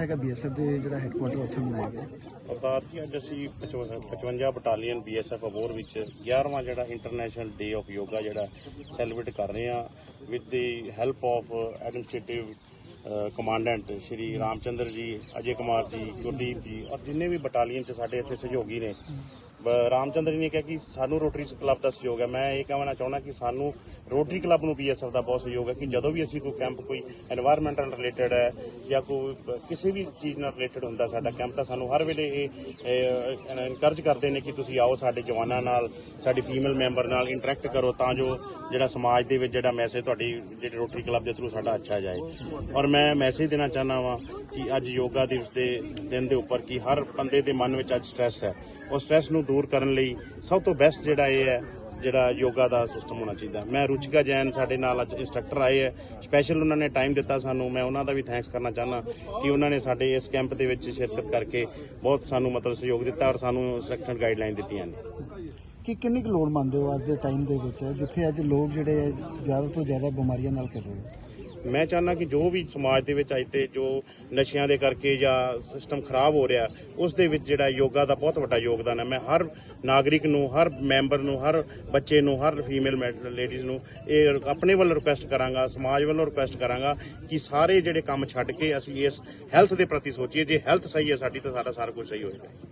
ਜਿਹੜਾ ਹੈਗਾ ਬੀਐਸਐਫ ਦੇ ਜਿਹੜਾ ਹੈੱਡਕੁਆਟਰ ਉੱਥੇ ਬਣਾਇਆ ਗਿਆ ਅਵਤਾਰ ਜੀ ਅੱਜ ਅਸੀਂ 55 ਬਟਾਲੀਅਨ ਬੀਐਸਐਫ ਅਬੋਰ ਵਿੱਚ 11ਵਾਂ ਜਿਹੜਾ ਇੰਟਰਨੈਸ਼ਨਲ ਡੇ ਆਫ ਯੋਗਾ ਜਿਹੜਾ ਸੈਲੀਬ੍ਰੇਟ ਕਰ ਰਹੇ ਹਾਂ with the help of administrative commandant Shri Ramchandra ji, Ajay Kumar ਜੀ, ਗੁਰਦੀਪ ਜੀ ਔਰ ਜਿੰਨੇ ਵੀ ਬਟਾਲੀਅਨ ਚ ਸਾਡੇ ਇੱਥੇ ਸਹਿਯੋਗੀ ਨੇ ਰਾਮਚੰਦਰ ਜੀ ਨੇ ਕਿਹਾ ਕਿ ਸਾਨੂੰ ਰੋਟਰੀ ਕਲੱਬ ਦਾ ਸਹਿਯੋਗ ਹੈ। ਮੈਂ ਇਹ ਕਹਿਣਾ ਚਾਹੁੰਦਾ ਕਿ ਸਾਨੂੰ ਰੋਟਰੀ ਕਲੱਬ ਨੂੰ ਬੀਐਸਐਫ ਦਾ ਬਹੁਤ ਸਹਿਯੋਗ ਹੈ ਕਿ ਜਦੋਂ ਵੀ ਅਸੀਂ ਕੋਈ ਕੈਂਪ ਕੋਈ এনवायरमेंट ਨਾਲ ਰਿਲੇਟਡ ਹੈ ਜਾਂ ਕੋਈ ਕਿਸੇ ਵੀ ਚੀਜ਼ ਨਾਲ ਰਿਲੇਟਡ ਹੁੰਦਾ ਸਾਡਾ ਕੈਂਪ ਤਾਂ ਸਾਨੂੰ ਹਰ ਵੇਲੇ ਇਹ ਇਨਕਰਜ ਕਰਦੇ ਨੇ ਕਿ ਤੁਸੀਂ ਆਓ ਸਾਡੇ ਜਵਾਨਾਂ ਨਾਲ, ਸਾਡੀ ਫੀਮੇਲ ਮੈਂਬਰ ਨਾਲ ਇੰਟਰੈਕਟ ਕਰੋ ਤਾਂ ਜੋ ਜਿਹੜਾ ਸਮਾਜ ਦੇ ਵਿੱਚ ਜਿਹੜਾ ਮੈਸੇਜ ਤੁਹਾਡੀ, ਜਿਹੜੀ ਰੋਟਰੀ ਕਲੱਬ ਦੇ ਥਰੂ ਸਾਡਾ ਅੱਛਾ ਜਾਏ। ਔਰ ਮੈਂ ਮੈਸੇਜ ਦੇਣਾ ਚਾਹਨਾ ਵਾਂ ਕਿ ਅੱਜ ਯੋਗਾ ਦਿਵਸ ਦੇ ਦਿਨ ਦੇ ਉੱਪਰ ਕਿ ਹਰ ਬੰਦੇ ਦੇ ਮਨ ਵਿੱਚ ਅੱਜ ਸਟ੍ਰੈਸ ਹੈ। ਉਹ ਸਟ੍ਰੈਸ ਨੂੰ ਦੂਰ ਕਰਨ ਲਈ ਸਭ ਤੋਂ ਬੈਸਟ ਜਿਹੜਾ ਇਹ ਹੈ, ਜਿਹੜਾ ਯੋਗਾ ਦਾ ਸਿਸਟਮ ਹੋਣਾ ਚਾਹੀਦਾ। ਮੈਂ ਰੁਚਿਕਾ ਜੈਨ ਸਾਡੇ ਨਾਲ ਅੱਜ ਇੰਸਟ੍ਰਕਟਰ ਆਏ ਹੈ। ਸਪੈਸ਼ਲ ਉਹਨਾਂ ਨੇ ਟਾਈਮ ਦਿੱਤਾ ਸਾਨੂੰ। ਮੈਂ ਉਹਨਾਂ ਦਾ ਵੀ ਥੈਂਕਸ ਕਰਨਾ ਚਾਹੁੰਦਾ ਕਿ ਉਹਨਾਂ ਨੇ ਸਾਡੇ ਇਸ ਕੈਂਪ ਦੇ ਵਿੱਚ ਸ਼ਿਰਕਤ ਕਰਕੇ ਬਹੁਤ ਸਾਨੂੰ ਮਤਲਬ ਸਹਿਯੋਗ ਦਿੱਤਾ ਔਰ ਸਾਨੂੰ ਇੰਸਟਰਕਸ਼ਨ ਗਾਈਡਲਾਈਨ ਦਿੱਤੀਆਂ ਨੇ। ਕਿ ਕਿੰਨੀ ਕੁ ਲੋੜ ਮੰਨਦੇ ਹੋ ਅੱਜ ਦੇ ਟਾਈਮ ਦੇ ਵਿੱਚ? ਜਿੱਥੇ ਅੱਜ ਲੋਕ ਜਿਹੜੇ ਹੈ ਜ਼ਿਆਦਾ ਤੋਂ ਜ਼ਿਆਦਾ ਬਿਮਾਰੀਆਂ ਨਾਲ ਕਰ ਰਹੇ ਹੈ ਮੈਂ ਚਾਹੁੰਦਾ ਕਿ ਜੋ ਵੀ ਸਮਾਜ ਦੇ ਵਿੱਚ ਅੱਜ ਤੇ ਜੋ ਨਸ਼ਿਆਂ ਦੇ ਕਰਕੇ ਜਾਂ ਸਿਸਟਮ ਖਰਾਬ ਹੋ ਰਿਹਾ, ਉਸ ਦੇ ਵਿੱਚ ਜਿਹੜਾ ਯੋਗਾ ਦਾ ਬਹੁਤ ਵੱਡਾ ਯੋਗਦਾਨ ਹੈ। ਮੈਂ ਹਰ ਨਾਗਰਿਕ ਨੂੰ, ਹਰ ਮੈਂਬਰ ਨੂੰ, ਹਰ ਬੱਚੇ ਨੂੰ, ਹਰ ਫੀਮੇਲ ਲੇਡੀਜ਼ ਨੂੰ ਇਹ ਆਪਣੇ ਵੱਲੋਂ ਰਿਕੁਐਸਟ ਕਰਾਂਗਾ, ਸਮਾਜ ਵੱਲੋਂ ਰਿਕੁਐਸਟ ਕਰਾਂਗਾ ਕਿ ਸਾਰੇ ਜਿਹੜੇ ਕੰਮ ਛੱਡ ਕੇ ਅਸੀਂ ਇਸ ਹੈਲਥ ਦੇ ਪ੍ਰਤੀ ਸੋਚੀਏ। ਜੇ ਹੈਲਥ ਸਹੀ ਹੈ ਸਾਡੀ, ਤਾਂ ਸਾਡਾ ਸਾਰਾ ਕੁਝ ਸਹੀ ਹੋ ਹੋਏਗਾ